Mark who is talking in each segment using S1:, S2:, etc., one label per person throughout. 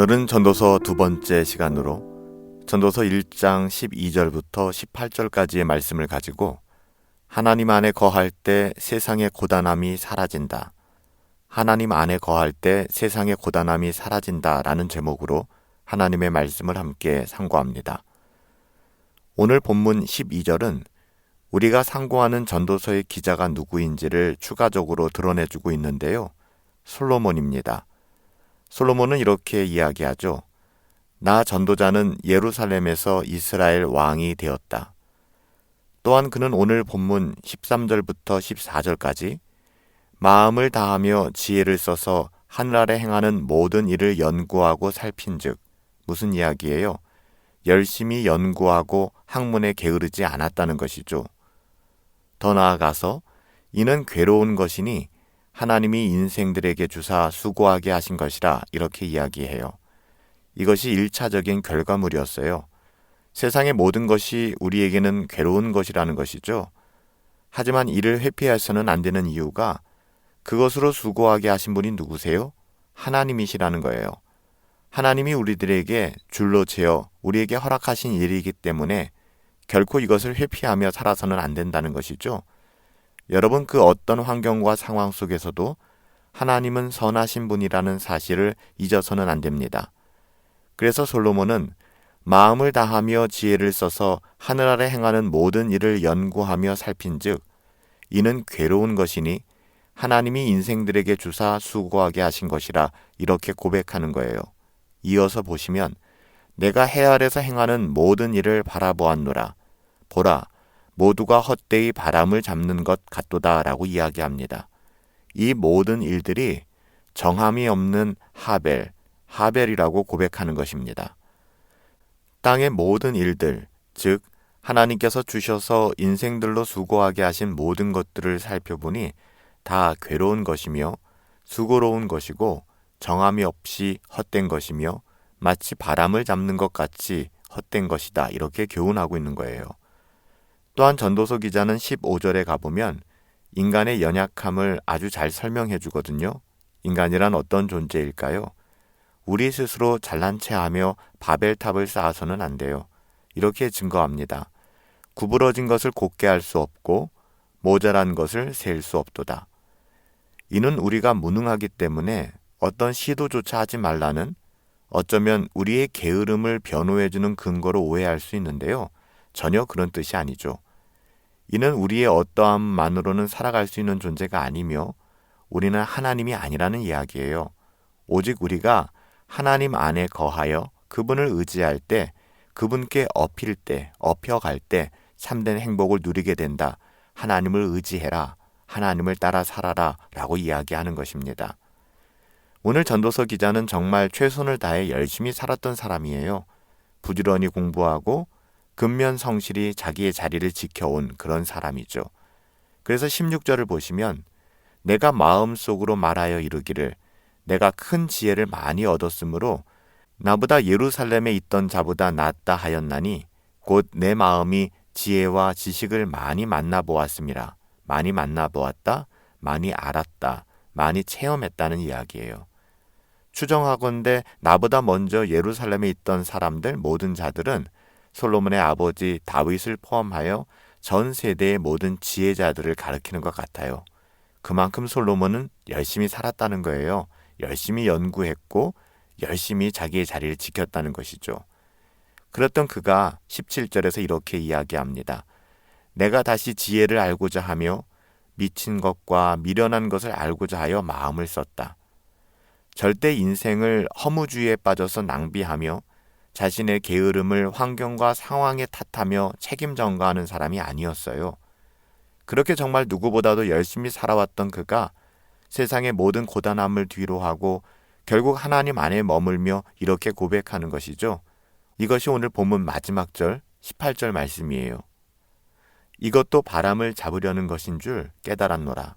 S1: 오늘은 전도서 두 번째 시간으로 전도서 1장 12절부터 18절까지의 말씀을 가지고 하나님 안에 거할 때 세상의 고단함이 사라진다. 하나님 안에 거할 때 세상의 고단함이 사라진다. 라는 제목으로 하나님의 말씀을 함께 상고합니다. 오늘 본문 12절은 우리가 상고하는 전도서의 기자가 누구인지를 추가적으로 드러내주고 있는데요. 솔로몬입니다. 솔로몬은 이렇게 이야기하죠. 나 전도자는 예루살렘에서 이스라엘 왕이 되었다. 또한 그는 오늘 본문 13절부터 14절까지 마음을 다하며 지혜를 써서 하늘 아래 행하는 모든 일을 연구하고 살핀즉 무슨 이야기예요? 열심히 연구하고 학문에 게으르지 않았다는 것이죠. 더 나아가서 이는 괴로운 것이니 하나님이 인생들에게 주사 수고하게 하신 것이라 이렇게 이야기해요. 이것이 일차적인 결과물이었어요. 세상의 모든 것이 우리에게는 괴로운 것이라는 것이죠. 하지만 이를 회피해서는 안 되는 이유가 그것으로 수고하게 하신 분이 누구세요? 하나님이시라는 거예요. 하나님이 우리들에게 줄로 재어 우리에게 허락하신 일이기 때문에 결코 이것을 회피하며 살아서는 안 된다는 것이죠. 여러분 그 어떤 환경과 상황 속에서도 하나님은 선하신 분이라는 사실을 잊어서는 안 됩니다. 그래서 솔로몬은 마음을 다하며 지혜를 써서 하늘 아래 행하는 모든 일을 연구하며 살핀즉 이는 괴로운 것이니 하나님이 인생들에게 주사 수고하게 하신 것이라 이렇게 고백하는 거예요. 이어서 보시면 내가 해 아래서 행하는 모든 일을 바라보았노라. 보라, 모두가 헛되이 바람을 잡는 것 같도다라고 이야기합니다. 이 모든 일들이 정함이 없는 하벨, 하벨이라고 고백하는 것입니다. 땅의 모든 일들, 즉 하나님께서 주셔서 인생들로 수고하게 하신 모든 것들을 살펴보니 다 괴로운 것이며 수고로운 것이고 정함이 없이 헛된 것이며 마치 바람을 잡는 것 같이 헛된 것이다. 이렇게 교훈하고 있는 거예요. 또한 전도서 기자는 15절에 가보면 인간의 연약함을 아주 잘 설명해 주거든요. 인간이란 어떤 존재일까요? 우리 스스로 잘난 체 하며 바벨탑을 쌓아서는 안 돼요. 이렇게 증거합니다. 구부러진 것을 곧게 할 수 없고 모자란 것을 셀 수 없도다. 이는 우리가 무능하기 때문에 어떤 시도조차 하지 말라는 어쩌면 우리의 게으름을 변호해주는 근거로 오해할 수 있는데요. 전혀 그런 뜻이 아니죠. 이는 우리의 어떠함만으로는 살아갈 수 있는 존재가 아니며 우리는 하나님이 아니라는 이야기예요. 오직 우리가 하나님 안에 거하여 그분을 의지할 때, 그분께 업힐 때, 업혀갈 때 참된 행복을 누리게 된다. 하나님을 의지해라. 하나님을 따라 살아라. 라고 이야기하는 것입니다. 오늘 전도서 기자는 정말 최선을 다해 열심히 살았던 사람이에요. 부지런히 공부하고 근면 성실히 자기의 자리를 지켜온 그런 사람이죠. 그래서 16절을 보시면 내가 마음속으로 말하여 이르기를 내가 큰 지혜를 많이 얻었으므로 나보다 예루살렘에 있던 자보다 낫다 하였나니 곧 내 마음이 지혜와 지식을 많이 만나 보았습니다. 많이 만나 보았다, 많이 알았다, 많이 체험했다는 이야기예요. 추정하건대 나보다 먼저 예루살렘에 있던 사람들 모든 자들은 솔로몬의 아버지 다윗을 포함하여 전 세대의 모든 지혜자들을 가리키는 것 같아요. 그만큼 솔로몬은 열심히 살았다는 거예요. 열심히 연구했고 열심히 자기의 자리를 지켰다는 것이죠. 그랬던 그가 17절에서 이렇게 이야기합니다. 내가 다시 지혜를 알고자 하며 미친 것과 미련한 것을 알고자 하여 마음을 썼다. 절대 인생을 허무주의에 빠져서 낭비하며 자신의 게으름을 환경과 상황에 탓하며 책임 전가하는 사람이 아니었어요. 그렇게 정말 누구보다도 열심히 살아왔던 그가 세상의 모든 고단함을 뒤로하고 결국 하나님 안에 머물며 이렇게 고백하는 것이죠. 이것이 오늘 본문 마지막 절 18절 말씀이에요. 이것도 바람을 잡으려는 것인 줄 깨달았노라.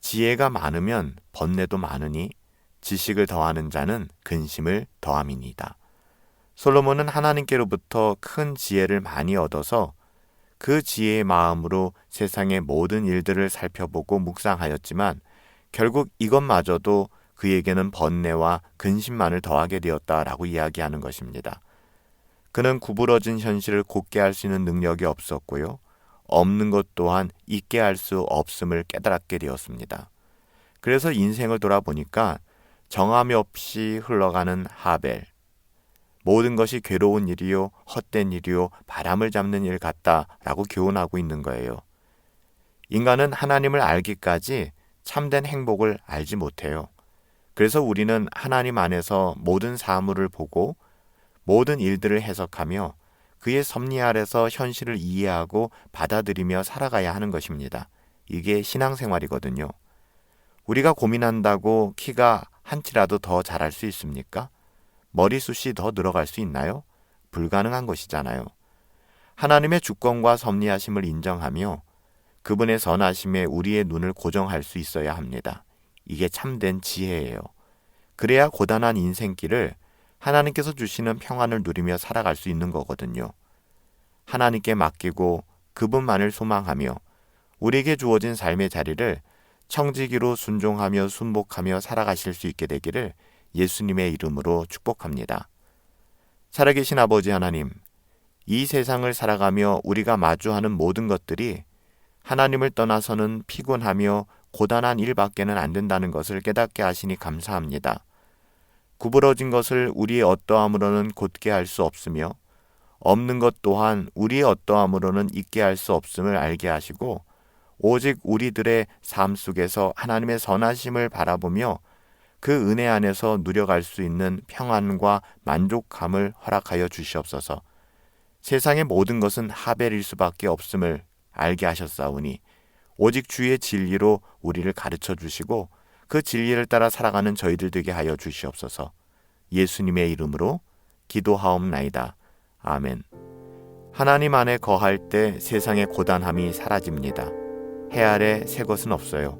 S1: 지혜가 많으면 번뇌도 많으니 지식을 더하는 자는 근심을 더함이니다. 솔로몬은 하나님께로부터 큰 지혜를 많이 얻어서 그 지혜의 마음으로 세상의 모든 일들을 살펴보고 묵상하였지만 결국 이것마저도 그에게는 번뇌와 근심만을 더하게 되었다라고 이야기하는 것입니다. 그는 구부러진 현실을 곧게 할 수 있는 능력이 없었고요. 없는 것 또한 있게 할 수 없음을 깨달았게 되었습니다. 그래서 인생을 돌아보니까 정함이 없이 흘러가는 하벨. 모든 것이 괴로운 일이요, 헛된 일이요, 바람을 잡는 일 같다라고 교훈하고 있는 거예요. 인간은 하나님을 알기까지 참된 행복을 알지 못해요. 그래서 우리는 하나님 안에서 모든 사물을 보고 모든 일들을 해석하며 그의 섭리 아래서 현실을 이해하고 받아들이며 살아가야 하는 것입니다. 이게 신앙생활이거든요. 우리가 고민한다고 키가 한 치라도 더 자랄 수 있습니까? 머리숱이 더 늘어갈 수 있나요? 불가능한 것이잖아요. 하나님의 주권과 섭리하심을 인정하며 그분의 선하심에 우리의 눈을 고정할 수 있어야 합니다. 이게 참된 지혜예요. 그래야 고단한 인생길을 하나님께서 주시는 평안을 누리며 살아갈 수 있는 거거든요. 하나님께 맡기고 그분만을 소망하며 우리에게 주어진 삶의 자리를 청지기로 순종하며 순복하며 살아가실 수 있게 되기를 예수님의 이름으로 축복합니다. 살아계신 아버지 하나님, 이 세상을 살아가며 우리가 마주하는 모든 것들이 하나님을 떠나서는 피곤하며 고단한 일밖에는 안 된다는 것을 깨닫게 하시니 감사합니다. 구부러진 것을 우리의 어떠함으로는 곧게 할 수 없으며 없는 것 또한 우리의 어떠함으로는 있게 할 수 없음을 알게 하시고 오직 우리들의 삶 속에서 하나님의 선하심을 바라보며 그 은혜 안에서 누려갈 수 있는 평안과 만족감을 허락하여 주시옵소서. 세상의 모든 것은 하벨일 수밖에 없음을 알게 하셨사오니 오직 주의 진리로 우리를 가르쳐 주시고 그 진리를 따라 살아가는 저희들 되게 하여 주시옵소서. 예수님의 이름으로 기도하옵나이다. 아멘. 하나님 안에 거할 때 세상의 고단함이 사라집니다. 해 아래 새 것은 없어요.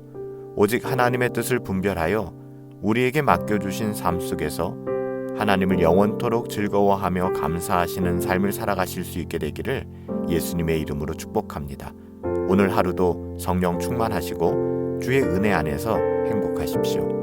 S1: 오직 하나님의 뜻을 분별하여 우리에게 맡겨주신 삶 속에서 하나님을 영원토록 즐거워하며 감사하시는 삶을 살아가실 수 있게 되기를 예수님의 이름으로 축복합니다. 오늘 하루도 성령 충만하시고 주의 은혜 안에서 행복하십시오.